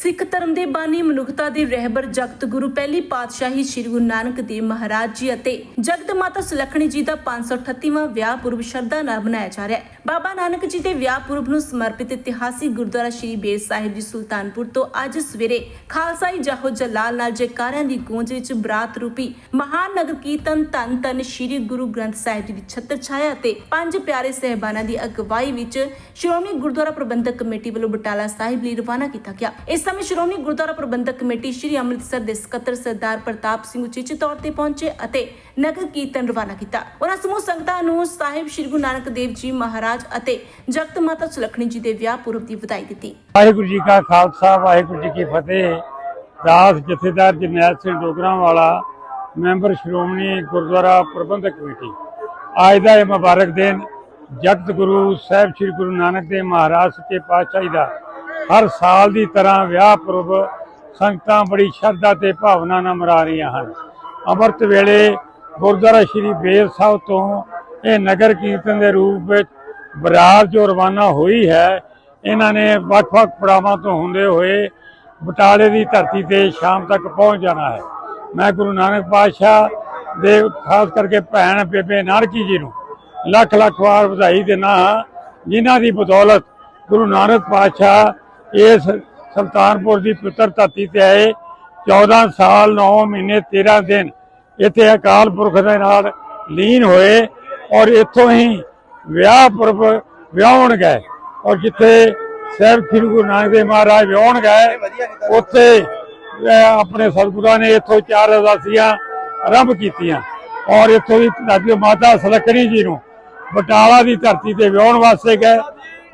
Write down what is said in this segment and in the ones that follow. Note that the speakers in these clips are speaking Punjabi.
ਸਿੱਖ ਧਰਮ ਦੇ ਬਾਨੀ ਮਨੁੱਖਤਾ ਦੇ ਰਹਿਬਰ ਜਗਤ ਗੁਰੂ ਪਹਿਲੀ ਪਾਤਸ਼ਾਹੀ ਸ੍ਰੀ ਗੁਰੂ ਨਾਨਕ ਦੇਵ ਮਹਾਰਾਜ ਜੀ ਅਤੇ ਜਗਤ ਮਾਤਾ ਸੁਲੱਖਣੀ ਜੀ ਦਾ 538ਵਾਂ ਵਿਆਹ ਪੁਰਬ ਸ਼ਰਧਾ ਨਾਲ ਮਨਾਇਆ ਜਾ ਰਿਹਾ ਹੈ। ਬਾਬਾ ਨਾਨਕ ਜੀ ਦੇ ਵਿਆਹ ਪੁਰਬ ਨੂੰ ਸਮਰਪਿਤ ਇਤਿਹਾਸਿਕ ਗੁਰਦੁਆਰਾ ਸ੍ਰੀ ਬੇਰ ਸਾਹਿਬ ਜੀ ਸੁਲਤਾਨਪੁਰ ਤੋਂ ਅੱਜ ਸਵੇਰੇ ਖਾਲਸਾਈ ਜਾਹੋ ਜਲਾਲ ਨਾਲ ਜੈਕਾਰਿਆਂ ਦੀ ਗੂੰਜ ਵਿੱਚ ਬਰਾਤ ਰੂਪੀ ਮਹਾਨ ਨਗਰ ਕੀਰਤਨ ਧੰਨ ਧੰਨ ਸ੍ਰੀ ਗੁਰੂ ਗ੍ਰੰਥ ਸਾਹਿਬ ਜੀ ਦੀ ਛਤਰ ਛਾਇਆ ਤੇ ਪੰਜ ਪਿਆਰੇ ਸਹਿਬਾਨਾਂ ਦੀ ਅਗਵਾਈ ਵਿੱਚ ਸ਼੍ਰੋਮਣੀ ਗੁਰਦੁਆਰਾ ਪ੍ਰਬੰਧਕ ਕਮੇਟੀ ਵੱਲੋਂ ਬਟਾਲਾ ਸਾਹਿਬ ਲਈ ਰਵਾਨਾ ਕੀਤਾ ਗਿਆ। ਇਸ ਸਮੇਂ ਸ਼੍ਰੋਮਣੀ ਗੁਰਦੁਆਰਾ ਪ੍ਰਬੰਧਕ ਕਮੇਟੀ ਸ੍ਰੀ ਅੰਮ੍ਰਿਤਸਰ ਦੇ ਸਕੱਤਰ ਸਰਦਾਰ ਪ੍ਰਤਾਪ ਸਿੰਘ ਉਚੇਚੇ ਤੌਰ ਤੇ ਪਹੁੰਚੇ ਅਤੇ ਨਗਰ ਕੀਰਤਨ ਰਵਾਨਾ ਕੀਤਾ। ਉਹਨਾਂ ਸਮੂਹ ਸੰਗਤਾਂ ਨੂੰ ਸਾਹਿਬ ਸ੍ਰੀ ਗੁਰੂ ਨਾਨਕ ਦੇਵ ਜੀ ਮਹਾਰਾਜ ਅਤੇ ਜਗਤ ਮਾਤਾ ਸੁਲੱਖਣੀ ਜੀ ਦੇ ਵਿਆਹ ਪੁਰਬ ਦੀ ਵਧਾਈ ਦਿੱਤੀ। ਵਾਹਿਗੁਰੂ ਜੀ ਕਾ ਖਾਲਸਾ, ਵਾਹਿਗੁਰੂ ਜੀ ਕੀ ਫਤਿਹ। ਦਾਸ ਜਥੇਦਾਰ ਜਰਨੈਲ ਸਿੰਘ ਡੋਗਰਾ ਵਾਲਾ ਮੈਂਬਰ ਸ਼੍ਰੋਮਣੀ ਗੁਰਦੁਆਰਾ ਪ੍ਰਬੰਧਕ ਕਮੇਟੀ। ਅੱਜ ਦਾ ਇਹ ਮੁਬਾਰਕ ਦਿਨ ਜਗਤ ਗੁਰੂ ਸਾਹਿਬ ਸ੍ਰੀ ਗੁਰੂ ਨਾਨਕ ਦੇਵ ਮਹਾਰਾਜ ਸੱਚੇ ਪਾਤਸ਼ਾਹੀ ਦਾ। ਹਰ ਸਾਲ ਦੀ ਤਰ੍ਹਾਂ ਵਿਆਹ ਪੁਰਬ ਸੰਗਤਾਂ ਬੜੀ ਸ਼ਰਧਾ ਤੇ ਭਾਵਨਾ ਨਾਲ ਮਨਾ ਰਹੀਆਂ ਹਨ। ਅੰਮ੍ਰਿਤ ਵੇਲੇ ਗੁਰਦੁਆਰਾ ਸ੍ਰੀ ਬੇਰ ਸਾਹਿਬ ਤੋਂ ਇਹ ਨਗਰ ਕੀਰਤਨ ਦੇ ਰੂਪ ਵਿੱਚ ਬਰਾਤ ਜੋ ਰਵਾਨਾ ਹੋਈ ਹੈ, ਇਹਨਾਂ ਨੇ ਵੱਖ-ਵੱਖ ਪੜਾਵਾਂ ਤੋਂ ਹੁੰਦੇ ਹੋਏ ਬਟਾਲੇ ਦੀ ਧਰਤੀ ਤੇ ਸ਼ਾਮ ਤੱਕ ਪਹੁੰਚ ਜਾਣਾ ਹੈ। ਮੈਂ ਗੁਰੂ ਨਾਨਕ ਪਾਤਸ਼ਾਹ ਦੇ ਖਾਸ ਕਰਕੇ ਭੈਣ ਬੇਬੇ ਨਾਨਕੀ ਜੀ ਨੂੰ ਲੱਖ ਲੱਖ ਵਾਰ ਵਧਾਈ ਦੇਣਾ ਹਾਂ, ਜਿਨ੍ਹਾਂ ਦੀ ਬਦੌਲਤ ਗੁਰੂ ਨਾਨਕ ਪਾਤਸ਼ਾਹ ਇਸ ਸੁਲਤਾਨਪੁਰ ਦੀ ਪੁੱਤਰ ਧਰਤੀ ਤੇ ਆਏ। 14 ਸਾਲ 9 ਮਹੀਨੇ 13 ਦਿਨ ਇੱਥੇ ਅਕਾਲ ਪੁਰਖ ਦੇ ਨਾਲ ਲੀਨ ਹੋਏ ਔਰ ਇੱਥੋਂ ਹੀ ਵਿਆਹ ਪੁਰਬ ਵਿਆਹਣ ਗਏ। ਔਰ ਜਿੱਥੇ ਸਾਹਿਬ ਸ੍ਰੀ ਗੁਰੂ ਨਾਨਕ ਦੇਵ ਮਹਾਰਾਜ ਵਿਆਹਣ ਗਏ, ਉੱਥੇ ਆਪਣੇ ਸਤਿਗੁਰਾਂ ਨੇ ਇੱਥੋਂ ਚਾਰ ਅਰਦਾਸੀਆਂ ਆਰੰਭ ਕੀਤੀਆਂ। ਔਰ ਇੱਥੋਂ ਦੀ ਦਾਦੀ ਮਾਤਾ ਸਲਕਣੀ ਜੀ ਨੂੰ ਬਟਾਲਾ ਦੀ ਧਰਤੀ ਤੇ ਵਿਆਹਣ ਵਾਸਤੇ ਗਏ।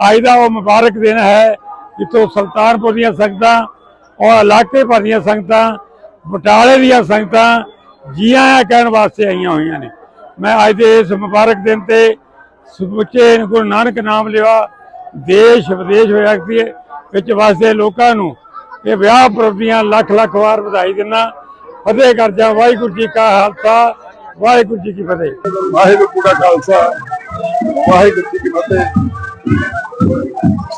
ਅੱਜ ਦਾ ਉਹ ਮੁਬਾਰਕ ਦਿਨ ਹੈ, ਜਿੱਥੋਂ ਸੁਲਤਾਨਪੁਰ ਦੀਆਂ ਸੰਗਤਾਂ ਔਰ ਇਲਾਕੇ ਭਰ ਦੀਆਂ ਸੰਗਤਾਂ, ਬਟਾਲੇ ਦੀਆਂ ਸੰਗਤਾਂ ਜੀ ਆਇਆਂ ਕਹਿਣ ਵਾਸਤੇ ਆਈਆਂ ਹੋਈਆਂ ਨੇ। ਮੈਂ ਅੱਜ ਦੇ ਇਸ ਮੁਬਾਰਕ ਦਿਨ ਤੇ ਸਮੁੱਚੇ ਗੁਰੂ ਨਾਨਕ ਨਾਮ ਲਿਆ, ਦੇਸ਼ ਵਿਦੇਸ਼ ਵਿਅਕਤੀ ਵਿੱਚ ਵਸਦੇ ਲੋਕਾਂ ਨੂੰ ਇਹ ਵਿਆਹ ਪੁਰਬ ਲੱਖ ਲੱਖ ਵਾਰ ਵਧਾਈ ਦਿੰਦਾ। ਫਤਿਹ ਕਰ ਜਾ ਵਾਹਿਗੁਰੂ ਜੀ ਕਾ ਖਾਲਸਾ, ਵਾਹਿਗੁਰੂ ਜੀ ਕੀ ਫਤਿਹ। ਵਾਹਿਗੁਰੂ ਜੀ ਖਾਲਸਾ, ਵਾਹਿਗੁਰੂ ਜੀ ਕੀ ਫਤਿਹ।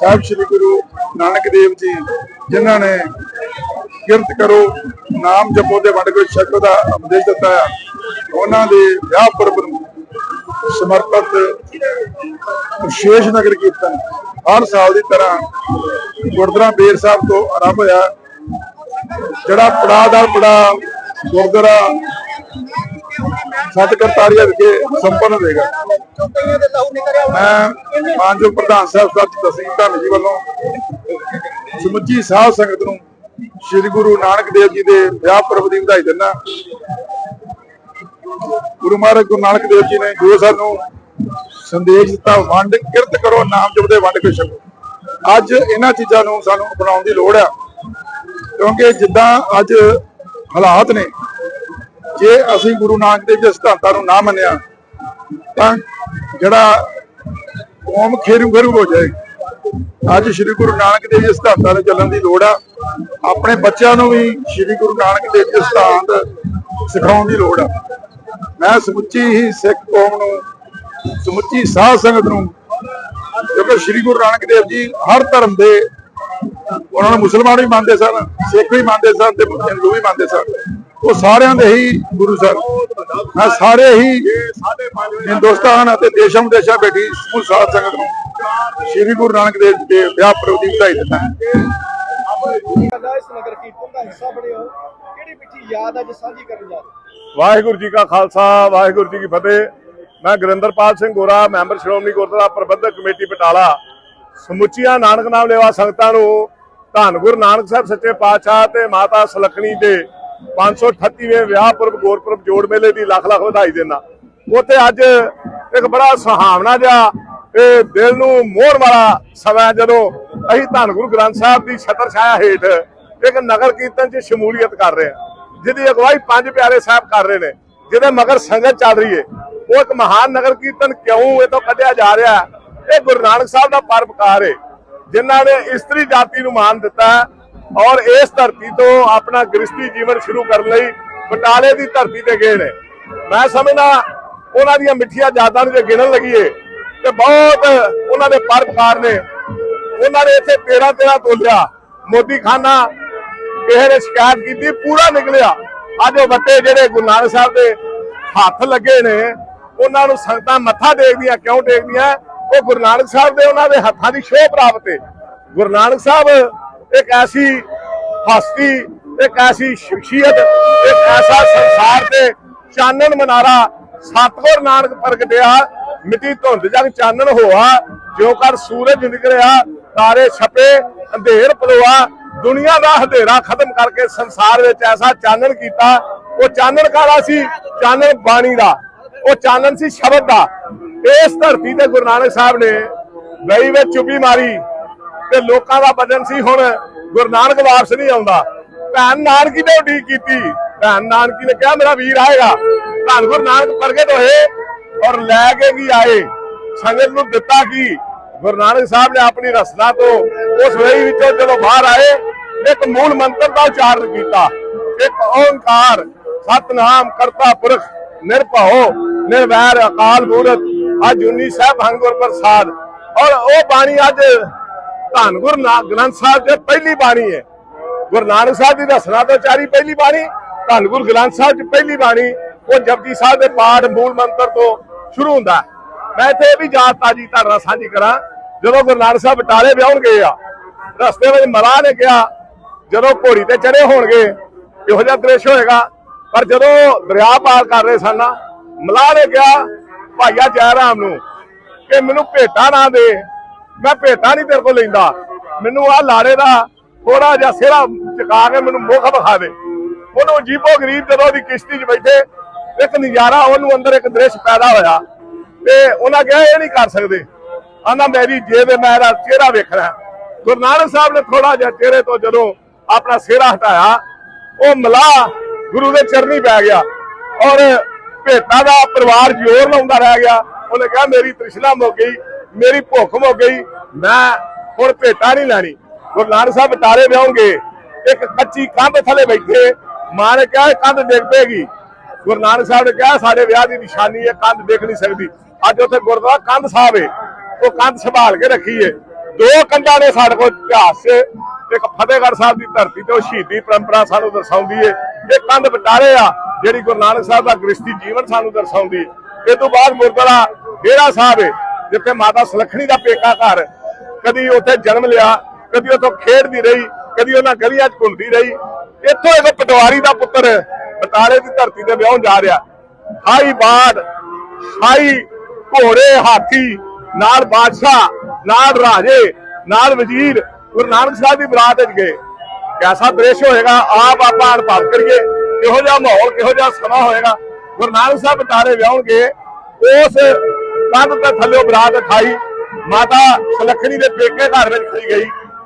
ਸਾਹਿਬ ਸ੍ਰੀ ਗੁਰੂ ਨਾਨਕ ਦੇਵ ਜੀ, ਜਿਨ੍ਹਾਂ ਨੇ ਕਿਰਤ ਕਰੋ, ਨਾਮ ਜਪੋ ਦੇ ਵੰਡ ਕੇ ਛਕੋ ਦਾ ਉਪਦੇਸ਼ ਦਿੱਤਾ ਉਹਨਾਂ ਦੇ ਵਿਆਹ ਪਰਬ ਨੂੰ ਸਮਰਪਿਤ ਵਿਸ਼ੇਸ਼ ਨਗਰ ਕੀਰਤਨ ਹਰ ਸਾਲ ਦੀ ਤਰ੍ਹਾਂ ਗੁਰਦੁਆਰਾ ਬੇਰ ਸਾਹਿਬ ਤੋਂ ਆਰੰਭ ਹੋਇਆ। ਜਿਹੜਾ ਪੜਾਅਦਾਰ ਪੜਾ ਗੁਰਦੁਆਰਾ ਸਤ ਕਰਤਾਰੀਆ ਵਿਖੇ ਸੰਪੰਨ ਹੋਵੇਗਾ। ਮੈਂ ਮਾਨਯੋਗ ਪ੍ਰਧਾਨ ਸਾਹਿਬ ਸੱਚ ਤਸੀਮ ਧੰਨ ਜੀ ਵੱਲੋਂ ਸਮੁੱਚੀ ਸਾਧ ਸੰਗਤ ਨੂੰ ਸ੍ਰੀ ਗੁਰੂ ਨਾਨਕ ਦੇਵ ਜੀ ਦੇ ਵਿਆਹ ਪੁਰਬ ਦੀ ਵਧਾਈ ਦਿੰਦਾ। ਗੁਰੂ ਮਹਾਰਾਜ, ਗੁਰੂ ਨਾਨਕ ਦੇਵ ਜੀ ਨੇ ਜੋ ਸਾਨੂੰ ਸੰਦੇਸ਼ ਦਿੱਤਾ, ਵੰਡ, ਕਿਰਤ ਕਰੋ, ਨਾਮ ਜਪਦੇ ਵੰਡ ਕੇ ਛਕੋ। ਅੱਜ ਇਹਨਾਂ ਚੀਜ਼ਾਂ ਨੂੰ ਸਾਨੂੰ ਅਪਣਾਉਣ ਦੀ ਲੋੜ ਆ, ਕਿਉਂਕਿ ਜਿੱਦਾਂ ਅੱਜ ਹਾਲਾਤ ਨੇ, ਜੇ ਅਸੀਂ ਗੁਰੂ ਨਾਨਕ ਦੇਵ ਦੇ ਸਿਧਾਂਤਾਂ ਨੂੰ ਨਾ ਮੰਨਿਆ, ਤਾਂ ਜਿਹੜਾ ਕੌਮ ਖੇਰੂ ਖੇਰੂ ਹੋ ਜਾਏਗੀ ਅੱਜ ਸ੍ਰੀ ਗੁਰੂ ਨਾਨਕ ਦੇਵ ਜੀ ਸਿਧਾਂਤਾਂ ਤੇ ਚੱਲਣ ਦੀ ਲੋੜ ਆ, ਆਪਣੇ ਬੱਚਿਆਂ ਨੂੰ ਵੀ ਸ੍ਰੀ ਗੁਰੂ ਨਾਨਕ ਦੇਵ ਜੀ ਦੇ ਸਿਧਾਂਤ ਸਿਖਾਉਣ ਦੀ ਲੋੜ ਆ। ਮੈਂ ਸਮੁੱਚੀ ਹੀ ਸਿੱਖ ਕੌਮ ਨੂੰ, ਸਮੁੱਚੀ ਸਾਧ ਸੰਗਤ ਨੂੰ ਕਿਉਂਕਿ ਸ੍ਰੀ ਗੁਰੂ ਨਾਨਕ ਦੇਵ ਜੀ ਹਰ ਧਰਮ ਦੇ ਉਹਨਾਂ ਨੂੰ ਮੁਸਲਮਾਨ ਵੀ ਮੰਨਦੇ ਸਨ, ਸਿੱਖ ਵੀ ਮੰਨਦੇ ਸਨ ਤੇ ਹਿੰਦੂ ਵੀ ਮੰਨਦੇ ਸਨ, ਉਹ ਸਾਰਿਆਂ ਦੇ ਹੀ ਗੁਰੂ ਸਨ। ਮੈਂ ਸਾਰੇ ਹੀ ਹਿੰਦੁਸਤਾਨ ਅਤੇ ਦੇਸ਼ਾਂ ਵਿਦੇਸ਼ਾਂ ਬੈਠੀ ਸਮੂਹ ਸਾਧ ਸੰਗਤ ਨੂੰ ਸ੍ਰੀ ਗੁਰੂ ਨਾਨਕ ਦੇਵ ਜੀ ਦੇ ਵਿਆਹ ਪੁਰਬ ਦੀ ਵਧਾਈ ਦਿੰਦਾ ਹਾਂ ਇਸ ਨਗਰ ਕੀਰਤਨ ਦਾ ਹਿੱਸਾ ਬਣੇ ਹੋ ਕਿਹੜੀ ਮਿੱਠੀ ਯਾਦ ਅੱਜ ਸਾਂਝੀ ਕਰਨ ਜਾ ਰਹੇ ਵਾਹਿਗੁਰੂ ਜੀ ਕਾ ਖਾਲਸਾ, ਵਾਹਿਗੁਰੂ ਜੀ ਕੀ ਫਤਿਹ। ਮੈਂ ਗੁਰਿੰਦਰਪਾਲ ਸਿੰਘ ਗੋਰਾ, ਮੈਂਬਰ ਸ਼੍ਰੋਮਣੀ ਗੁਰਦੁਆਰਾ ਪ੍ਰਬੰਧਕ ਕਮੇਟੀ ਬਟਾਲਾ। ਸਮੁੱਚੀਆਂ ਨਾਨਕ ਨਾਮ ਲੇਵਾ ਸੰਗਤਾਂ ਨੂੰ ਧੰਨ ਗੁਰੂ ਨਾਨਕ ਸਾਹਿਬ ਸੱਚੇ ਪਾਤਸ਼ਾਹ ਤੇ ਮਾਤਾ ਸੁਲੱਖਣੀ ਦੇ 538ਵੇਂ ਵਿਆਹ ਪੁਰਬ ਗੁਰਪੁਰਬ ਜੋੜ ਮੇਲੇ ਦੀ ਲੱਖ ਲੱਖ ਵਧਾਈ ਦੇਣਾ ਉੱਥੇ ਅੱਜ ਇੱਕ ਬੜਾ ਸੁਹਾਵਣਾ ਜਿਹਾ ਇਹ ਦਿਲ ਨੂੰ ਮੋਹਣ ਵਾਲਾ ਸਮਾਂ ਜਦੋਂ ਅਸੀਂ ਧੰਨ ਗੁਰੂ ਗ੍ਰੰਥ ਸਾਹਿਬ ਦੀ ਛਤਰ ਛਾਇਆ ਹੇਠ ਇੱਕ ਨਗਰ ਕੀਰਤਨ 'ਚ ਸ਼ਮੂਲੀਅਤ ਕਰ ਰਹੇ ਹਾਂ। ਜਿਹਦੀ ਅਗਵਾਈ ਪੰਜ ਪਿਆਰੇ ਸਾਹਿਬ ਕਰ ਰਹੇ ਨੇ, ਜਿਹਦੇ ਮਗਰ ਸੰਗਤ ਚੱਲ ਰਹੀ ਹੈ ਉਹ ਇੱਕ ਮਹਾਨ ਨਗਰ ਕੀਰਤਨ ਕਿਉਂ ਇਹ ਤੋਂ ਕੱਢਿਆ ਜਾ ਰਿਹਾ? ਇਹ ਗੁਰੂ ਨਾਨਕ ਸਾਹਿਬ ਦਾ ਪਰਪਕਾਰ ਹੈ ਜਿਨ੍ਹਾਂ ਨੇ ਇਸਤਰੀ ਜਾਤੀ ਨੂੰ ਮਾਨ ਦਿੱਤਾ ਔਰ ਇਸ ਧਰਤੀ ਤੋਂ ਆਪਣਾ ਗ੍ਰਸਤੀ ਜੀਵਨ ਸ਼ੁਰੂ ਕਰਨ ਲਈ ਬਟਾਲੇ ਦੀ ਧਰਤੀ ਤੇ ਗਏ ਨੇ। ਮੈਂ ਸਮਝਦਾ ਉਹਨਾਂ ਦੀਆਂ ਮਿੱਠੀਆਂ ਯਾਦਾਂ ਨੂੰ ਜੇ ਗਿਣਨ ਲੱਗੀਏ, ਤੇ ਬਹੁਤ ਉਹਨਾਂ ਦੇ ਪਰਪਕਾਰ ਨੇ। ਉਹਨਾਂ ਨੇ ਇੱਥੇ 13 13 ਤੋਲਿਆ ਮੋਦੀ ਖਾਨਾ ਕਿਸੇ ਨੇ ਸ਼ਿਕਾਇਤ ਕੀਤੀ, ਪੂਰਾ ਨਿਕਲਿਆ। ਅੱਜ ਉਹ ਬੱਟੇ ਜਿਹੜੇ ਗੁਰੂ ਨਾਨਕ ਸਾਹਿਬ ਦੇ ਹੱਥ ਲੱਗੇ ਨੇ, ਉਹਨਾਂ ਨੂੰ ਸੰਗਤਾਂ ਮੱਥਾ ਟੇਕਦੀਆਂ, ਕਿਉਂ ਟੇਕਦੀਆਂ? ਉਹ ਗੁਰੂ ਨਾਨਕ ਸਾਹਿਬ ਦੇ ਉਹਨਾਂ ਦੇ ਹੱਥਾਂ ਦੀ ਸ਼ੋਭ ਪ੍ਰਾਪਤ ਹੈ ਗੁਰੂ ਨਾਨਕ ਸਾਹਿਬ ਇੱਕ ਐਸੀ ਹਸਤੀ, ਇੱਕ ਐਸੀ ਸ਼ਖਸੀਅਤ, ਇੱਕ ਐਸਾ ਸੰਸਾਰ ਤੇ ਚਾਨਣ ਮਨਾਰਾ ਸਤਗੁਰ ਨਾਨਕ ਪ੍ਰਗਟਿਆ, ਮਿੱਟੀ ਧੁੰਦ ਜਗ ਚਾਨਣ ਹੋਆ ਜਿਉ ਕਰ ਸੂਰਜ ਨਿਕਲਿਆ, ਤਾਰੇ ਛਪੇ, ਅੰਧੇਰ ਪਲੋਆ ਦੁਨੀਆ ਦਾ ਹਨੇਰਾ ਖਤਮ ਕਰਕੇ ਸੰਸਾਰ ਵਿੱਚ ਐਸਾ ਚਾਨਣ ਕੀਤਾ, ਉਹ ਚਾਨਣ ਕਾਲਾ ਸੀ? ਚਾਨਣ ਬਾਣੀ ਦਾ। ਉਹ ਚਾਨਣ ਸੀ ਸ਼ਬਦ ਦਾ। ਇਸ ਧਰਤੀ ਤੇ ਗੁਰੂ ਨਾਨਕ ਸਾਹਿਬ ਨੇ ਗਈ ਵਿੱਚ ਚੁੱਪੀ ਮਾਰੀ ਤੇ ਲੋਕਾਂ ਦਾ ਬਦਨ ਸੀ ਹੁਣ ਗੁਰੂ ਨਾਨਕ ਵਾਪਸ ਨਹੀਂ ਆਉਂਦਾ। ਭੈਣ ਨਾਨਕੀ ਨੇ ਉਡੀਕ ਕੀਤੀ। ਭੈਣ ਨਾਨਕੀ ਨੇ ਕਿਹਾ, ਮੇਰਾ ਵੀਰ ਆਏਗਾ। ਧੰਨ ਗੁਰੂ ਨਾਨਕ ਪ੍ਰਗਟ ਹੋਏ ਔਰ ਲੈ ਕੇ ਵੀ ਆਏ। ਸੰਗਤ ਨੂੰ ਦਿੱਤਾ ਕੀ? ਗੁਰੂ ਨਾਨਕ ਸਾਹਿਬ ਨੇ ਆਪਣੀ ਰਸਨਾ ਤੋਂ ਉਸ ਵੇਈ ਵਿੱਚੋਂ ਜਦੋਂ ਬਾਹਰ ਆਏ ਇੱਕ ਮੂਲ ਮੰਤਰ ਦਾ ਉਚਾਰਨ ਕੀਤਾ। ਇੱਕ ਓੰਕਾਰ, ਸਤਨਾਮ, ਕਰਤਾ ਪੁਰਖ, ਨਿਰਭਉ, ਨਿਰਵੈਰ, ਅਕਾਲ ਮੂਰਤ ਅਜੂਨੀ ਸਾਹਿਬ ਹੰਗੁਰ ਪ੍ਰਸਾਦ। ਔਰ ਉਹ ਬਾਣੀ ਅੱਜ ਧੰਨ ਗੁਰੂ ਗ੍ਰੰਥ ਸਾਹਿਬ ਦੇ ਪਹਿਲੀ ਬਾਣੀ ਹੈ। ਗੁਰੂ ਨਾਨਕ ਸਾਹਿਬ ਦੀ ਰਸਨਾ ਤੋਂ ਚਾਰੀ ਪਹਿਲੀ ਬਾਣੀ, ਧੰਨ ਗੁਰੂ ਗ੍ਰੰਥ ਸਾਹਿਬ ਦੀ ਪਹਿਲੀ ਬਾਣੀ, ਉਹ ਜਪਜੀ ਸਾਹਿਬ ਦੇ ਪਾਠ ਮੂਲ ਮੰਤਰ ਤੋਂ ਸ਼ੁਰੂ ਹੁੰਦਾ ਮੈਂ ਇੱਥੇ ਇਹ ਵੀ ਯਾਦ ਤਾਜੀ ਤੁਹਾਡੇ ਨਾਲ ਸਾਂਝੀ ਕਰਾਂ, ਜਦੋਂ ਗੁਰੂ ਨਾਨਕ ਸਾਹਿਬ ਬਟਾਲੇ ਵਿਆਹਣ ਗਏ ਆ, ਰਸਤੇ ਵਿੱਚ ਮਲਾਹ ਨੇ ਕਿਹਾ ਜਦੋਂ ਘੋੜੀ ਤੇ ਚੜੇ ਹੋਣਗੇ, ਇਹੋ ਜਿਹਾ ਦ੍ਰਿਸ਼ ਹੋਏਗਾ। ਪਰ ਜਦੋਂ ਦਰਿਆ ਪਾਰ ਕਰ ਰਹੇ ਸਨ ਮਲਾਹ ਨੇ ਕਿਹਾ, ਭਾਈਆ, ਜੈ ਰਾਮ ਨੂੰ। ਕਿ ਮੈਨੂੰ ਭੇਟਾ ਨਾ ਦੇ। ਮੈਂ ਭੇਟਾ ਨਹੀਂ ਤੇਰੇ ਕੋਲ ਲੈਂਦਾ। ਮੈਨੂੰ ਆ ਲਾੜੇ ਦਾ ਥੋੜਾ ਜਿਹਾ ਸਿਹਰਾ ਚਕਾ ਕੇ ਮੈਨੂੰ ਮੁਖ ਵਿਖਾ ਦੇ। ਉਹਨੂੰ ਜੀਬੋ ਗਰੀਬ ਜਦੋਂ ਉਹਦੀ ਕਿਸ਼ਤੀ 'ਚ ਬੈਠੇ, ਇੱਕ ਨਜ਼ਾਰਾ ਉਹਨੂੰ ਅੰਦਰ ਇੱਕ ਦ੍ਰਿਸ਼ ਪੈਦਾ ਹੋਇਆ। ਤੇ ਉਹਨਾਂ ਕਿਹਾ, ਇਹ ਨਹੀਂ ਕਰ ਸਕਦੇ। ਆਂਦਾ ਮੇਰੀ ਜੇਬ ਮੇਰਾ ਚਿਹਰਾ ਵੇਖਣਾ ਹੈ। ਗੁਰੂ ਨਾਨਕ ਸਾਹਿਬ ਨੇ ਥੋੜਾ ਜਿਹਾ ਚਿਹਰੇ ਤੋਂ ਜਦੋਂ ਆਪਣਾ ਸਿਹਰਾ ਹਟਾਇਆ, ਉਹ ਮਲਾਹ ਗੁਰੂ ਦੇ ਚਰਨੀ ਪੈ ਗਿਆ ਔਰ ਭੇਟਾ ਦਾ ਪਰਿਵਾਰ ਜ਼ੋਰ ਲਾਉਂਦਾ ਰਹਿ ਗਿਆ। ਉਹਨੇ ਕਿਹਾ, ਮੇਰੀ ਤ੍ਰਿਸ਼ਨਾ ਮੁੱਕ ਗਈ, ਮੇਰੀ ਭੁੱਖ ਮੁੱਕ ਗਈ, ਮੈਂ ਹੁਣ ਭੇਟਾ ਨਹੀਂ ਲੈਣੀ। ਗੁਰੂ ਨਾਨਕ ਸਾਹਿਬ ਟਾਰੇ ਵਿਆਉਂਗੇ ਇੱਕ ਕੱਚੀ ਕੰਧ ਥੱਲੇ ਬੈਠੇ, ਮਾਂ ਨੇ ਕਿਹਾ ਕੰਧ ਡਿੱਗ ਪਏਗੀ। ਗੁਰੂ ਨਾਨਕ ਸਾਹਿਬ ਨੇ ਕਿਹਾ, ਸਾਡੇ ਵਿਆਹ ਦੀ ਨਿਸ਼ਾਨੀ ਹੈ, ਕੰਧ ਦੇਖ ਨਹੀਂ ਸਕਦੀ। ਅੱਜ ਉੱਥੇ ਗੁਰਦੁਆਰਾ ਕੰਧ ਸਾਹਿਬ ਹੈ ਉਹ ਕੰਧ ਸੰਭਾਲ ਕੇ ਰੱਖੀ ਹੈ ਦੋ ਕੰਧਾਂ ਨੇ ਸਾਡੇ ਕੋਲ ਇਤਿਹਾਸ ਇੱਕ ਫਤਿਹਗੜ੍ਹ ਸਾਹਿਬ ਦੀ ਧਰਤੀ ਤੇ ਉਹ ਸ਼ਹੀਦੀ ਪਰੰਪਰਾ ਸਾਨੂੰ ਦਰਸਾਉਂਦੀ ਹੈ ਇਹ ਕੰਧ ਬਟਾਰੇ ਆ, ਜਿਹੜੀ ਗੁਰੂ ਨਾਨਕ ਸਾਹਿਬ ਦਾ ਗ੍ਰਸਤੀ ਜੀਵਨ ਸਾਨੂੰ ਦਰਸਾਉਂਦੀ ਹੈ ਇਹ ਤੋਂ ਬਾਅਦ ਗੁਰਦੁਆਰਾ ਡੇਰਾ ਸਾਹਿਬ ਹੈ ਜਿੱਥੇ ਮਾਤਾ ਸੁਲੱਖਣੀ ਦਾ ਪੇਕਾ ਘਰ, ਕਦੀ ਉੱਥੇ ਜਨਮ ਲਿਆ, ਕਦੀ ਉੱਥੋਂ ਖੇਡਦੀ ਰਹੀ, ਕਦੀ ਉਹਨਾਂ ਗਲੀਆਂ 'ਚ ਘੁੰਮਦੀ ਰਹੀ। ਇੱਥੋਂ ਇੱਕ ਪਟਵਾਰੀ ਦਾ ਪੁੱਤਰ ਬਟਾਲੇ ਦੀ ਧਰਤੀ ਤੇ ਵਿਆਹ ਜਾ ਰਿਹਾ। ਹਾਈ ਬਾੜ, ਹਾਈ ਘੋੜੇ ਹਾਥੀ, ਨਾਲ ਬਾਦਸ਼ਾਹ, ਨਾਲ ਰਾਜੇ, ਨਾਲ ਵਜ਼ੀਰ ਗੁਰੂ ਨਾਨਕ ਸਾਹਿਬ ਦੀ ਬਰਾਤ ਵਿੱਚ ਗਏ। ਕੈਸਾ ਦ੍ਰਿਸ਼ ਹੋਏਗਾ? ਆਪ ਆਪਾਂ ਅਨੁਭਵ ਕਰੀਏ। ਕਿਹੋ ਜਿਹਾ ਮਾਹੌਲ, ਕਿਹੋ ਜਿਹਾ ਸਮਾਂ ਹੋਏਗਾ? ਗੁਰੂ ਨਾਨਕ ਸਾਹਿਬ ਬਟਾਲੇ ਵਿਆਹਣਗੇ। ਉਸ ਕੰਧ ਤੇ ਥੱਲੇ ਬਰਾਤ ਖਾਈ। ਮਾਤਾ ਸੁਲੱਖਣੀ ਦੇ ਪੇਕੇ ਘਰ ਵਿੱਚ ਖੜੀ ਗਈ।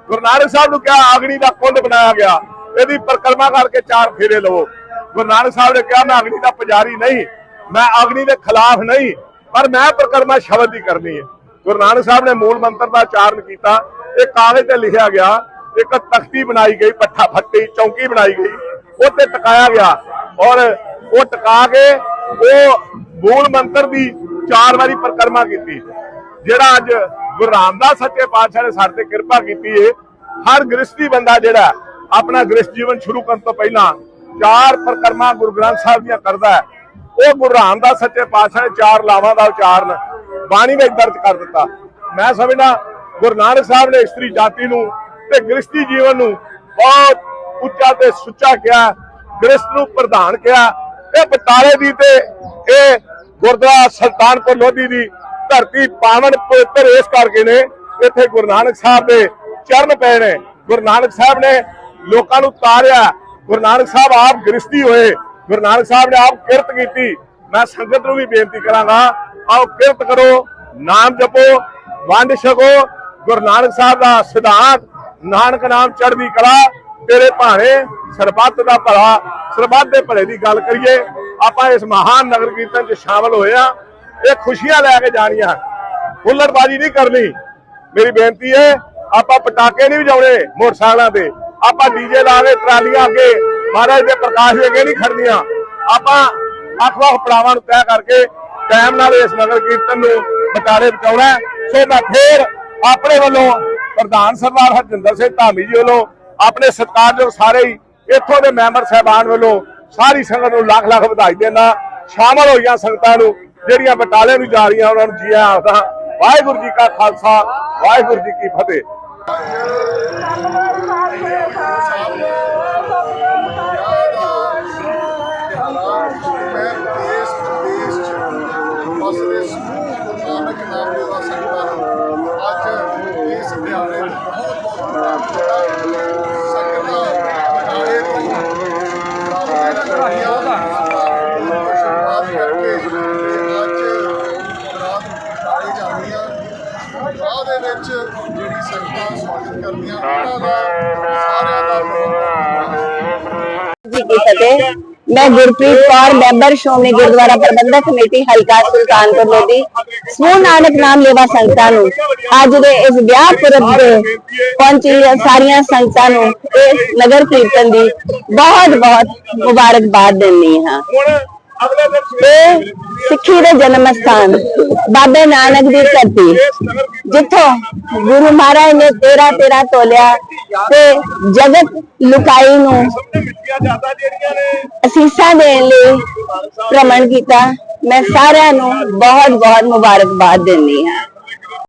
ਗੁਰੂ ਨਾਨਕ ਸਾਹਿਬ ਨੂੰ ਕਿਹਾ, ਆਗਣੀ ਦਾ ਕੁੰਡ ਬਣਾਇਆ ਗਿਆ। ਇਹਦੀ ਪਰਿਕਰਮਾ ਕਰਕੇ ਚਾਰ ਫੇਰੇ ਲਵੋ। ਗੁਰੂ ਨਾਨਕ ਸਾਹਿਬ ਨੇ ਕਿਹਾ, ਮੈਂ ਅਗਨੀ ਦਾ ਪੁਜਾਰੀ ਨਹੀਂ। ਮੈਂ ਅਗਨੀ ਦੇ ਖਿਲਾਫ ਨਹੀਂ। ਪਰ ਮੈਂ ਪਰਿਕਰਮਾ ਸ਼ਬਦ ਦੀ ਕਰਨੀ ਹੈ। ਗੁਰੂ ਨਾਨਕ ਸਾਹਿਬ ਨੇ ਮੂਲ ਮੰਤਰ ਦਾ ਉਚਾਰਨ ਕੀਤਾ। ਇਹ ਕਾਗਜ਼ ਤੇ ਲਿਖਿਆ ਗਿਆ, ਇੱਕ ਤਖਤੀ ਬਣਾਈ ਗਈ, ਪੱਠਾ ਫੱਟੀ, ਚੌਂਕੀ ਬਣਾਈ ਗਈ ਉਹ ਤੇ ਟਿਕਾਇਆ ਗਿਆ ਔਰ ਉਹ ਟਿਕਾ ਕੇ ਉਹ ਮੂਲ ਮੰਤਰ ਦੀ ਚਾਰ ਵਾਰੀ ਪਰਿਕਰਮਾ ਕੀਤੀ, ਜਿਹੜਾ ਅੱਜ ਗੁਰੂ ਰਾਮਦਾਸ ਸੱਚੇ ਪਾਤਸ਼ਾਹ ਨੇ ਸਾਡੇ ਤੇ ਕਿਰਪਾ ਕੀਤੀ ਏ। ਹਰ ਗ੍ਰਸਤੀ ਬੰਦਾ ਜਿਹੜਾ ਆਪਣਾ ਗ੍ਰਸਤ ਜੀਵਨ ਸ਼ੁਰੂ ਕਰਨ ਤੋਂ ਪਹਿਲਾਂ ਚਾਰ ਪਰਿਕਰਮਾ ਗੁਰੂ ਗ੍ਰੰਥ ਸਾਹਿਬ ਦੀਆਂ ਕਰਦਾ ਹੈ। ਉਹ ਗੁਰੂ ਰਾਮਦਾਸ ਸੱਚੇ ਪਾਤਸ਼ਾਹ ਨੇ ਚਾਰ ਲਾਵਾਂ ਦਾ ਉਚਾਰਨ ਬਾਣੀ ਵਿੱਚ ਦਰਜ ਕਰ ਦਿੱਤਾ। ਮੈਂ ਸਮਝਦਾ ਗੁਰੂ ਨਾਨਕ ਸਾਹਿਬ ਨੇ ਇਸਤਰੀ ਜਾਤੀ ਨੂੰ ਤੇ ਗ੍ਰਸਤੀ ਜੀਵਨ ਨੂੰ ਬਹੁਤ ਉੱਚਾ ਤੇ ਸੁੱਚਾ ਕਿਹਾ ਗ੍ਰਸਤ ਨੂੰ ਪ੍ਰਧਾਨ ਕਿਹਾ। ਇਹ ਬਟਾਲੇ ਦੀ ਤੇ ਇਹ ਗੁਰਦੁਆਰਾ ਸੁਲਤਾਨਪੁਰ ਲੋਧੀ ਦੀ ਧਰਤੀ ਪਾਵਨ ਪਵਿੱਤਰ ਇਸ ਕਰਕੇ ਨੇ, ਇੱਥੇ ਗੁਰੂ ਨਾਨਕ ਸਾਹਿਬ ਦੇ ਚਰਨ ਪਏ ਨੇ। ਗੁਰੂ ਨਾਨਕ ਸਾਹਿਬ ਨੇ ਲੋਕਾਂ ਨੂੰ ਤਾਰਿਆ। ਗੁਰੂ ਨਾਨਕ ਸਾਹਿਬ ਆਪ ਗ੍ਰਸਤੀ ਹੋਏ। ਗੁਰੂ ਨਾਨਕ ਸਾਹਿਬ ਨੇ ਆਪ ਕਿਰਤ ਕੀਤੀ। ਮੈਂ ਸੰਗਤ ਨੂੰ ਵੀ ਬੇਨਤੀ ਕਰਾਂਗਾ, ਆਓ ਕਿਰਤ ਕਰੋ, ਨਾਮ ਜਪੋ, ਵੰਡ ਛਕੋ ਗੁਰੂ ਨਾਨਕ ਸਾਹਿਬ ਦਾ ਸਿਧਾਂਤ, ਨਾਨਕ ਨਾਮ ਚੜ੍ਹਦੀ ਕਲਾ, ਤੇਰੇ ਭਾਣੇ ਸਰਬੱਤ ਦਾ ਭਲਾ, ਸਰਬੱਤ ਦੇ ਭਲੇ ਦੀ ਗੱਲ ਕਰੀਏ, ਆਪਾਂ ਇਸ ਮਹਾਨ ਨਗਰ ਕੀਰਤਨ 'ਚ ਸ਼ਾਮਲ ਹੋਏ ਆ ਇਹ ਖੁਸ਼ੀਆਂ ਲੈ ਕੇ ਜਾਣੀਆਂ ਹੁੱਲੜਬਾਜੀ ਨਹੀਂ ਕਰਨੀ। ਮੇਰੀ ਬੇਨਤੀ ਹੈ, ਆਪਾਂ ਪਟਾਕੇ ਨਹੀਂ ਵਜਾਉਣੇ ਮੋਟਰਸਾਈਕਲਾਂ ਤੇ। ਆਪਾਂ ਡੀਜੇ ਲਾ ਕੇ ਟਰਾਲੀਆਂ ਅੱਗੇ, ਮਹਾਰਾਜ ਦੇ ਪ੍ਰਕਾਸ਼ ਦੇ ਅੱਗੇ ਨਹੀਂ ਖੜਨੀਆਂ ਆਪਾਂ ਵੱਖ ਵੱਖ ਪੜਾਵਾਂ ਨੂੰ ਤੈਅ ਕਰਕੇ ਟਾਈਮ ਨਾਲ ਇਸ ਨਗਰ ਕੀਰਤਨ ਨੂੰ ਬਟਾਲੇ ਬਚਾਉਣਾ ਸੋ ਮੈਂ ਫੇਰ ਆਪਣੇ ਵੱਲੋਂ ਪ੍ਰਧਾਨ ਸਰਦਾਰ ਹਰਜਿੰਦਰ ਸਿੰਘ ਧਾਮੀ ਜੀ ਵੱਲੋਂ, ਆਪਣੇ ਸਤਿਕਾਰਯੋਗ ਸਾਰੇ ਹੀ ਇੱਥੋਂ ਦੇ ਮੈਂਬਰ ਸਹਿਬਾਨ ਵੱਲੋਂ ਸਾਰੀ ਸੰਗਤ ਨੂੰ ਲੱਖ ਲੱਖ ਵਧਾਈ ਦੇਣਾ ਸ਼ਾਮਲ ਹੋਈਆਂ ਸੰਗਤਾਂ ਨੂੰ ਜਿਹੜੀਆਂ ਬਟਾਲੇ ਨੂੰ ਜਾ ਰਹੀਆਂ, ਉਹਨਾਂ ਨੂੰ ਜੀ ਆਖਦਾ ਵਾਹਿਗੁਰੂ ਜੀ ਕਾ ਖਾਲਸਾ, ਵਾਹਿਗੁਰੂ ਜੀ ਕੀ ਫਤਿਹ। ਕਰਦੀਆਂ ਉਹਨਾਂ ਦਾ ਸਾਰਿਆਂ ਦਾ ਜੀ ਕੀ ਫਤਿਹ ਮੈਂ ਗੁਰਪ੍ਰੀਤ ਕੌਰ, ਮੈਂਬਰ ਸ਼੍ਰੋਮਣੀ ਗੁਰਦੁਆਰਾ ਪ੍ਰਬੰਧਕ ਕਮੇਟੀ, ਹਲਕਾ ਸੁਲਤਾਨਪੁਰ ਲੋਧੀ। ਸਮੂਹ ਨਾਨਕ ਨਾਮ ਲੇਵਾ ਸੰਗਤਾਂ ਨੂੰ, ਅੱਜ ਦੇ ਇਸ ਵਿਆਹ ਪੁਰਬ ਤੇ ਪਹੁੰਚੀ ਸਾਰੀਆਂ ਸੰਗਤਾਂ ਨੂੰ ਇਸ ਨਗਰ ਕੀਰਤਨ ਦੀ ਬਹੁਤ ਬਹੁਤ ਮੁਬਾਰਕਬਾਦ ਦਿੰਦੀ ਹਾਂ। ਇਹ ਸਿੱਖੀ ਦੇ ਜਨਮ ਸਥਾਨ ਬਾਬੇ ਨਾਨਕ ਦੀ ਧਰਤੀ ਜਿੱਥੋਂ ਗੁਰੂ ਮਹਾਰਾਜ ਨੇ ਤੇਰਾ ਤੇਰਾ ਤੋਲਿਆ ਤੇ ਜਗਤ ਲੁਕਾਈ ਨੇ ਅਸੀਸਾਂ ਦੇਣ ਲਈ ਭ੍ਰਮਣ ਕੀਤਾ। ਮੈਂ ਸਾਰਿਆਂ ਨੂੰ ਬਹੁਤ ਬਹੁਤ ਮੁਬਾਰਕਬਾਦ ਦਿੰਦੀ ਹਾਂ।